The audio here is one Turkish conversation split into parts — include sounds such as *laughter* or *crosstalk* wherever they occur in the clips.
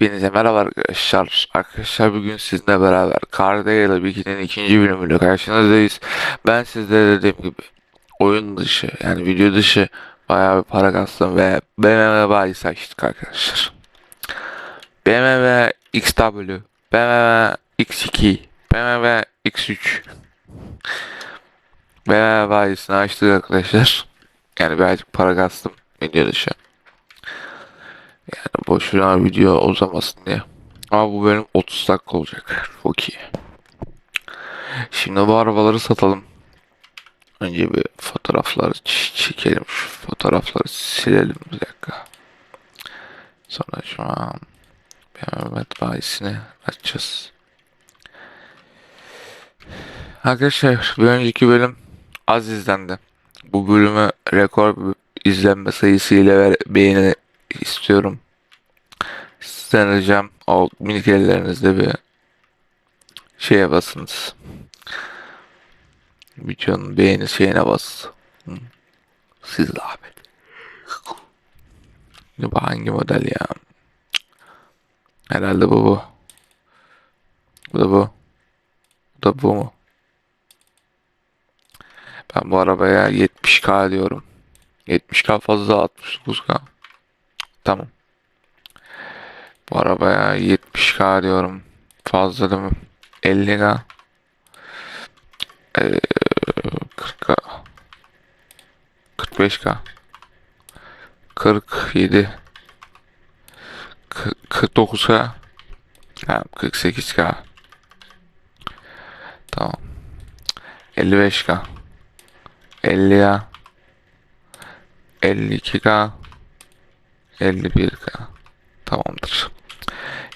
Hepinize merhaba arkadaşlar. Arkadaşlar bugün sizinle beraber Cardale 2'nin ikinci bölümüyle karşınızdayız. Ben sizlere dediğim gibi oyun dışı yani video dışı bayağı bir para kastım ve BMW bayisi açtık arkadaşlar. BMW XW, BMW X2, BMW X3 BMW bayisini açtık arkadaşlar. Yani birazcık para kastım video dışı. Yani boşuna video uzamasın diye. Ama bu bölüm 30 dakika olacak. Çok iyi. Şimdi bu arabaları satalım. Önce bir fotoğrafları çekelim. Şu fotoğrafları silelim bir dakika. Sonra şu an Mehmet bayisini açacağız. Arkadaşlar bir önceki bölüm az izlendi. Bu bölümü rekor izlenme sayısıyla ve beğeni istiyorum. Sizden ricam o minik ellerinizde bir şeye basınız. Videonun beğeni şeyine bas. Siz zahmet. Bu hangi model ya? Herhalde bu bu. Bu da bu. Bu da bu mu? Ben bu arabaya 70k diyorum. 70k fazla 69k. Tamam. Bu arabaya 70k diyorum. Fazla değil mi? 50k. Ee, 40k. 45k. 47. 49k. Ha, 48k. Tamam. 55k. 50k. 52k. 51k. Tamamdır.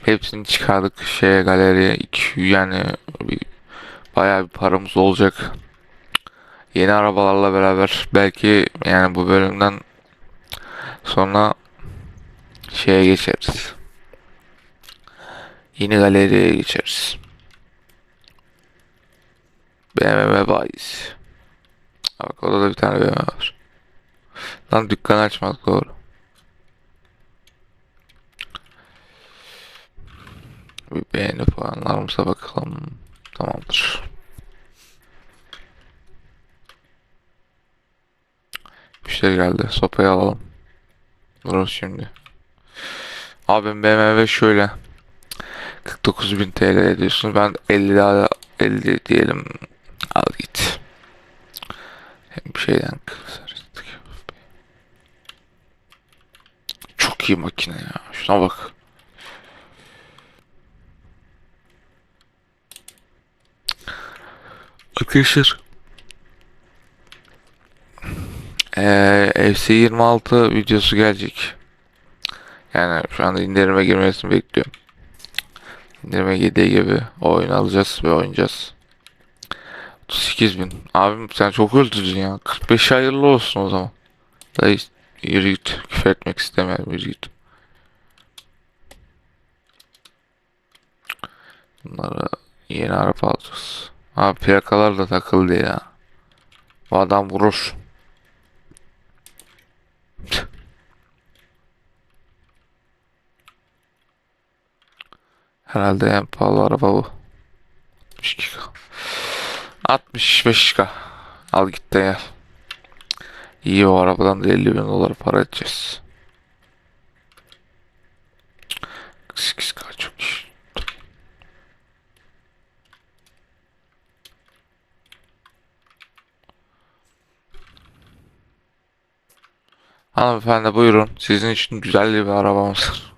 Hepsini çıkardık şeye galeriye 2 yani bir, bayağı bir paramız olacak. Yeni arabalarla beraber belki yani bu bölümden sonra şeye geçeriz. Yeni galeriye geçeriz. BMW bayis. Bak orada da bir tane BMW var. Lan dükkan açmadık doğru. Bir beğeni puanlarımıza bakalım. Tamamdır. Müşteri geldi. Sopayı alalım. Durun şimdi. Abim BMW şöyle. 49.000 TL ediyorsun. Ben 50 daha 50 diyelim. Al git. Hem bir şeyden kısarızdık. Çok iyi makine ya. Şuna bak. Arkadaşlar ee, FC 26 videosu gelecek. Yani şu anda indirime girmesini bekliyorum. İndirime girdiği gibi o oyunu alacağız ve oynayacağız. 38 bin. Abim sen çok öldürdün ya. 45 hayırlı olsun o zaman. Dayı yürü git. Küfür etmek istemiyorum. Yürü git. Bunları yeni araba alacağız. Abi plakalar da takıldı ya. Bu adam vurur. Herhalde en pahalı araba bu. 62k. 65k. Al git de gel. İyi o arabadan da 50 bin dolar para edeceğiz. 8k çok iyi. Hanımefendi buyurun. Sizin için güzel bir arabamız var.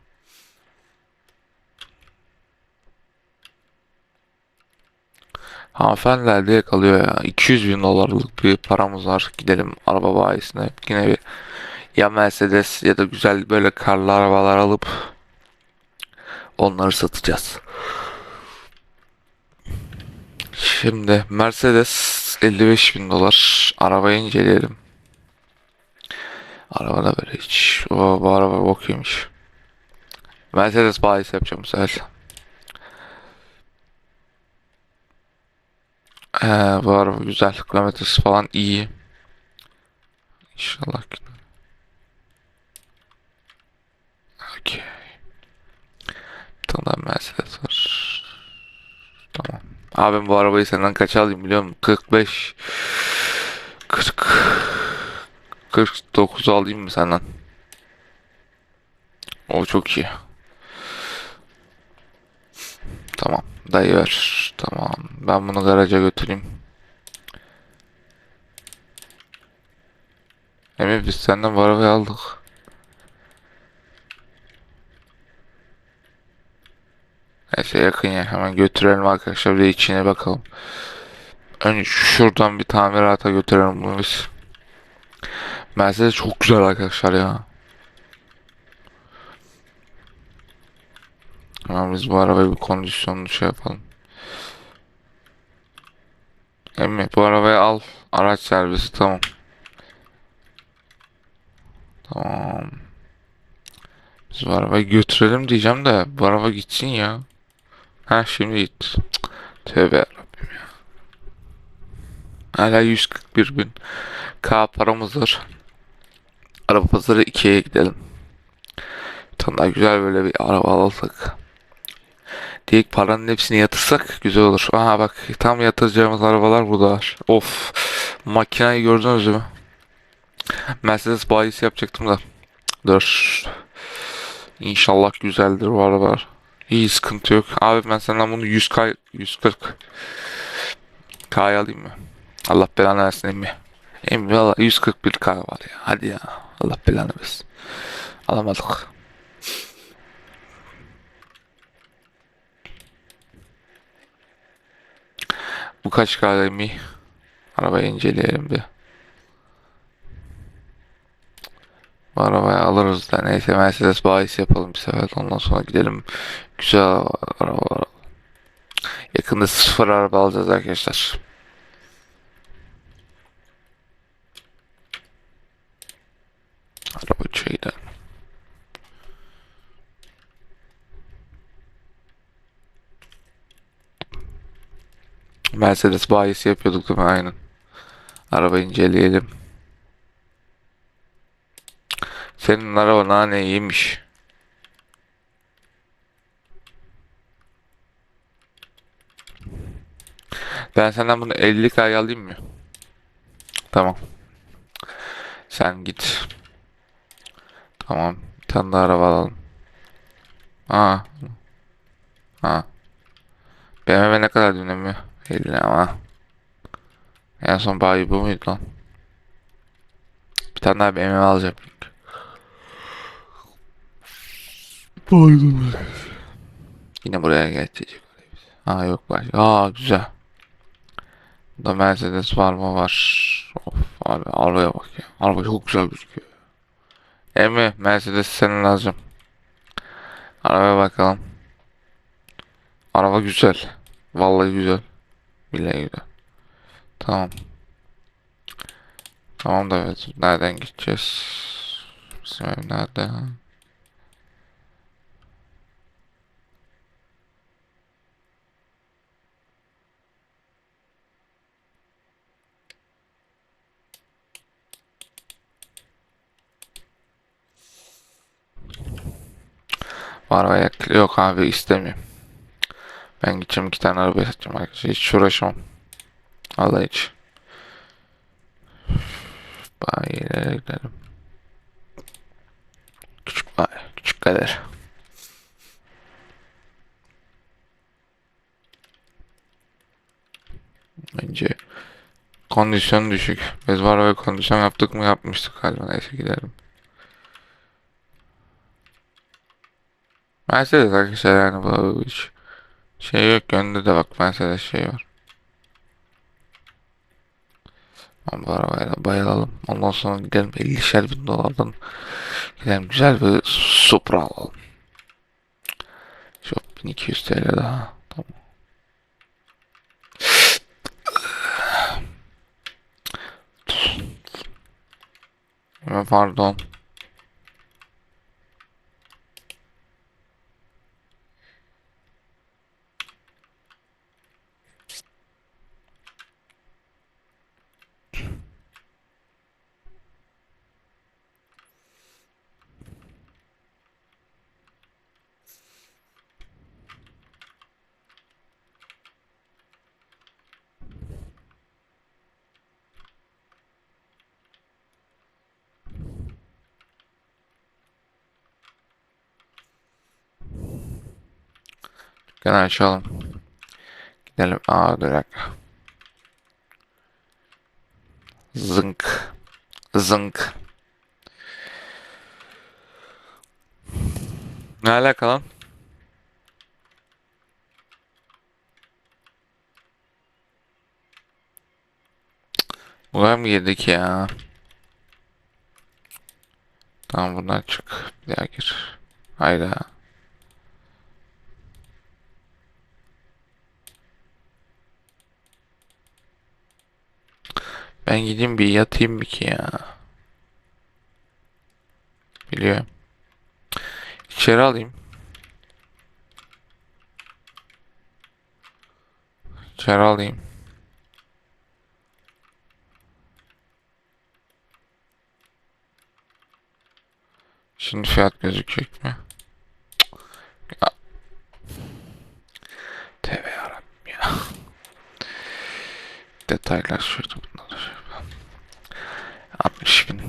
Hanımefendiler diye kalıyor ya. 200 bin dolarlık bir paramız var. Gidelim araba bayisine. Yine bir ya Mercedes ya da güzel böyle karlı arabalar alıp onları satacağız. Şimdi Mercedes 55 bin dolar. Arabayı inceleyelim. Araba da böyle hiç. O, bu araba bok yemiş. Mercedes bahis yapacağım bu sefer. Ee, bu araba güzel. Kilometresi falan iyi. İnşallah. Okey. Bir tane daha Mercedes var. Tamam. Abim bu arabayı senden kaç alayım biliyor musun? 45 40 49 alayım mı senden? O çok iyi. Tamam. Dayı ver. Tamam. Ben bunu garaja götüreyim. Emin biz senden bu arabayı aldık. Neyse yakın ya. Hemen götürelim arkadaşlar. Bir içine bakalım. Önce şuradan bir tamirata götürelim bunu biz. Mercedes çok güzel arkadaşlar ya. Ama biz bu arabayı bir kondisyonlu şey yapalım. Emmi bu arabayı al. Araç servisi tamam. Tamam. Biz bu arabayı götürelim diyeceğim de bu araba gitsin ya. Ha şimdi git. Tövbe yarabbim ya. Hala 141 bin K paramız var. Araba pazarı 2'ye gidelim. Bir tane daha güzel böyle bir araba alırsak. Direkt paranın hepsini yatırsak güzel olur. Aha bak tam yatıracağımız arabalar burada var. Of. Makinayı gördünüz mü? Mercedes bayisi yapacaktım da. Dur. İnşallah güzeldir bu arabalar. İyi sıkıntı yok. Abi ben senden bunu 100k 140 K'ya alayım mı? Allah belanı versin emmi. Emmi valla 141k var ya. Hadi ya. Allah belanı versin. Alamadık. Bu kaç K emmi? Arabayı inceleyelim bir. Bu arabayı alırız da neyse Mercedes bahis yapalım bir sefer ondan sonra gidelim güzel arabalar yakında sıfır araba alacağız arkadaşlar araba uçuyor gidelim Mercedes bahis yapıyorduk değil mi aynen araba inceleyelim senin araba nane iyiymiş. Ben senden bunu 50 kaya alayım mı? Tamam. Sen git. Tamam. Bir tane daha araba alalım. Aa. Aa. BMW ne kadar dinlemiyor? 50 ama. En son bayi bu muydu lan? Bir tane daha BMW alacağım. Pardon. Yine buraya geçecek. Ha yok var. Aa güzel. Da Mercedes var mı var. Of abi arabaya bak ya. Araba çok güzel gözüküyor. Emi Mercedes senin lazım. Arabaya bakalım. Araba güzel. Vallahi güzel. Billahi güzel. Tamam. Tamam da evet. Nereden gideceğiz? Bizim ev nerede? Bu arabaya yok abi istemiyorum. Ben gideceğim iki tane araba satacağım arkadaşlar. Hiç uğraşamam. Allah hiç. Bayilere gidelim. Küçük bay, küçük kader. Bence kondisyon düşük. Biz bu arabaya kondisyon yaptık mı yapmıştık galiba. Neyse gidelim. Mercedes arkadaşlar yani bu hiç şey yok önünde de bak Mercedes şey var. Ama bu arabaya da bayılalım. Ondan sonra gidelim 50'şer bin dolardan gidelim güzel bir Supra alalım. Şu 1200 TL daha. Tamam. Pardon. Dükkanı açalım. Gidelim. Aa dakika. Zınk. Zınk. Ne alaka lan? Buraya mı girdik ya? Tamam buradan çık. Bir daha gir. Hayda. Ben gideyim bir yatayım bir ki ya. Biliyorum. İçeri alayım. İçeri alayım. Şimdi fiyat gözükecek mi? Ya. Tövbe yarabbim ya. Detaylar şurada bunlar. Şöyle. 60 bin.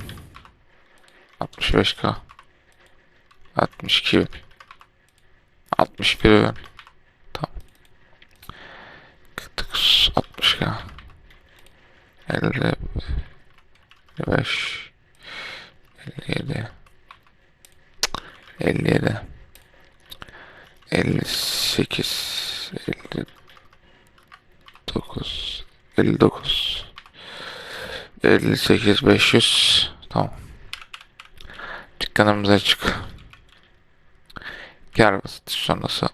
65k. 62 bin. 61 bin. Tamam. 49, 60k. 50 55 57 57 58 59 59 58 500 tamam. Dükkanımız açık. Kar basit sonrası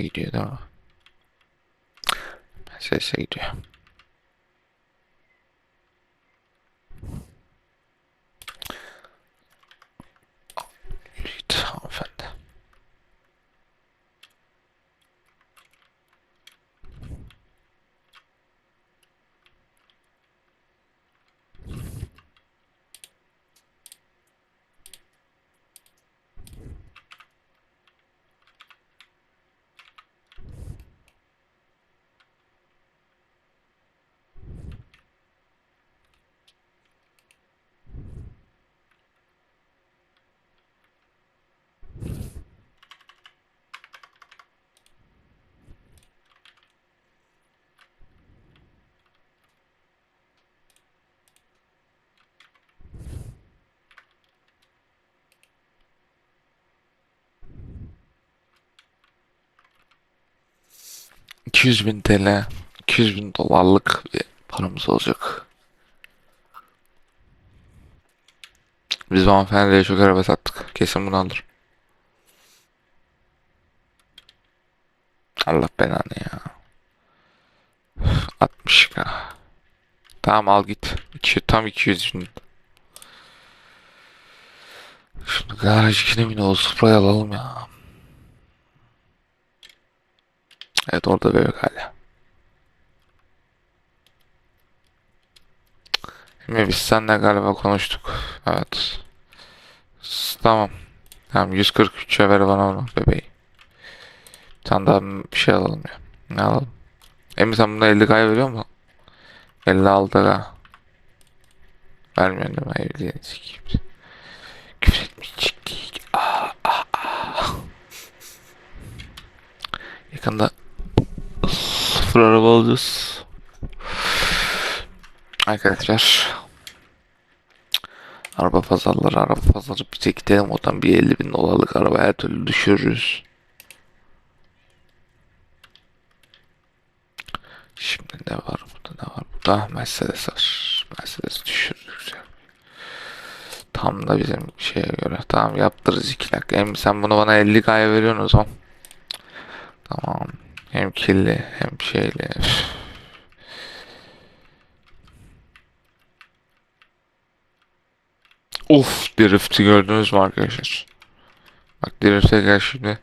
gidiyor değil mi? Mercedes'e gidiyor. ...200 bin TL... ...200 bin dolarlık bir paramız olacak. Biz bu hanımefendiye çok araba sattık. Kesin bunu. Allah belanı ya. 60k. Tamam al git. İki, tam 200 bin. Şimdi garaj 2'ne bin olsun. Alalım ya. Evet orada bebek hala. Şimdi biz seninle galiba konuştuk. Evet. Tamam. Tamam 143'e ver bana onu bebeği. Bir tane daha bir şey alalım ya. Ne alalım? Emin sen buna 50 kay veriyor mu? 56 k. Vermiyorum mi? Evliliğini sikeyim. Küfür etmeyecek. Aa, aa, aa. Yakında sıfır araba alacağız. Arkadaşlar. Araba pazarları, araba pazarı bize gidelim oradan bir 50 bin dolarlık araba her türlü düşürürüz. Şimdi ne var burada ne var burada Mercedes var. Mercedes düşürürüz. Tam da bizim şeye göre. Tamam yaptırırız 2 dakika. Hem sen bunu bana 50 kaya veriyorsun o zaman. Tamam. Hem kirli hem şeyli. Uf, drift'i gördünüz mü arkadaşlar? Bak drift'e gel şimdi.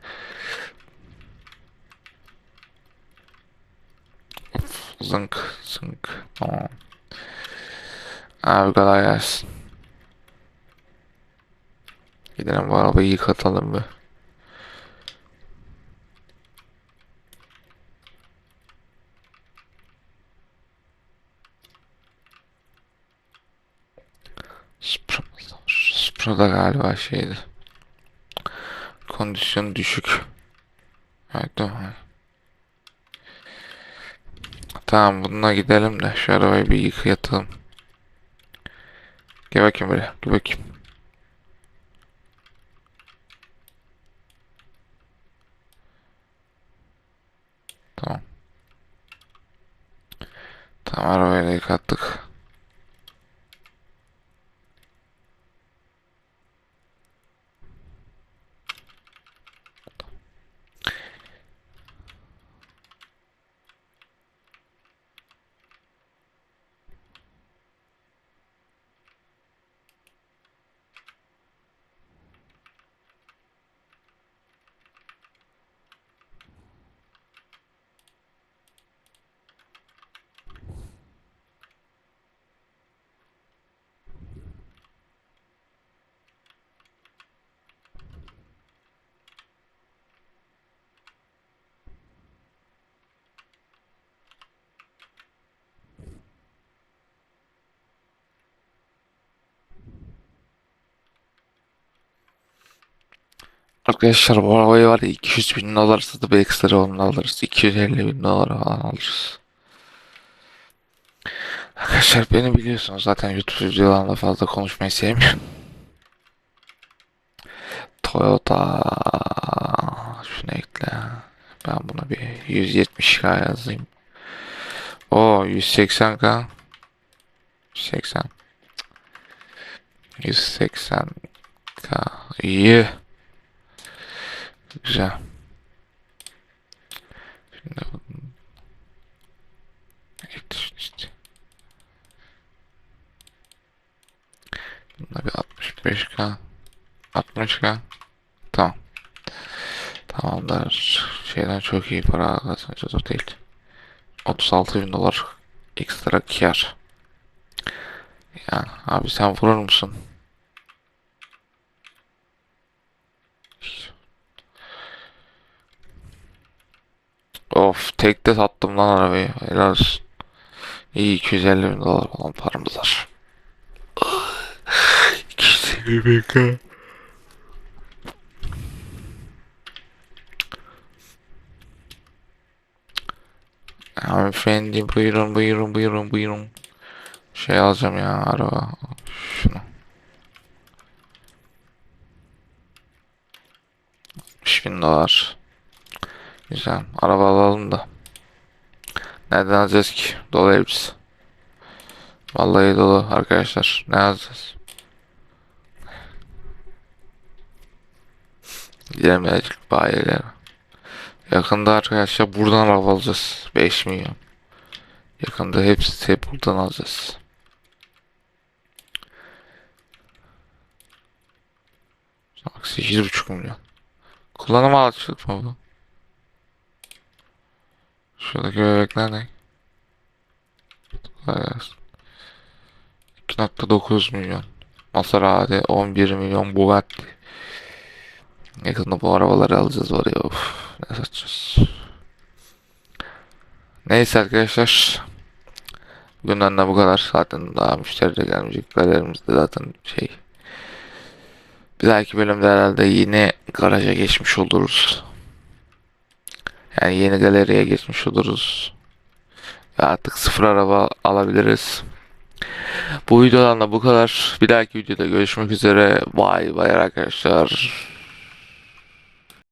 Uf, zınk zınk. Tamam. Abi kolay gelsin. Gidelim bu arabayı yıkatalım bir. Supra, Supra'da galiba şeydi. Kondisyon düşük. Evet mi? Tamam bununla gidelim de şu arabayı bir yıkayatalım. Gel bakayım böyle. Gel bakayım. Tamam. Tamam arabayı da yıkattık. Arkadaşlar bu arabayı var ya 200 bin dolar satıp ekstra onu alırız. 250 bin dolar falan alırız. Arkadaşlar beni biliyorsunuz zaten YouTube videolarında fazla konuşmayı sevmiyorum. Toyota şunu ekle. Ben buna bir 170k yazayım. O 180k 180 180k iyi. Güzel. Şimdi Yetişin işte. Bunda bir 65k 60k Tamam. Tamamdır. Şeyden çok iyi para kazanacağız o değil. 36 bin dolar ekstra kar. Yani abi sen vurur musun? Of tekte sattım lan arabayı. Helal olsun. İyi 250 bin dolar falan paramız var. *laughs* 250 bin k. Hanımefendi buyurun buyurun buyurun buyurun. Şey alacağım ya araba. Şunu. 60 bin dolar. Güzel. Araba alalım da. Nereden alacağız ki? Dolu hepsi. Vallahi dolu arkadaşlar. Ne alacağız? Gidelim birazcık bayilere. Yakında arkadaşlar buradan araba alacağız. 5 milyon. Yakında hepsi hep buradan alacağız. Bak 8,5 milyon. Kullanım araçlık mı bu? Şuradaki bebekler ne? Kolay gelsin. 2.9 milyon. Maserati 11 milyon Bugatti. Yakında bu arabaları alacağız var ya. Of, ne satacağız? Neyse arkadaşlar. Bugünden de bu kadar. Zaten daha müşteri de gelmeyecek. Galerimizde zaten şey. Bir dahaki bölümde herhalde yine garaja geçmiş oluruz. Yani yeni galeriye geçmiş oluruz. Ve artık sıfır araba alabiliriz. Bu videodan da bu kadar. Bir dahaki videoda görüşmek üzere. Bay bay arkadaşlar.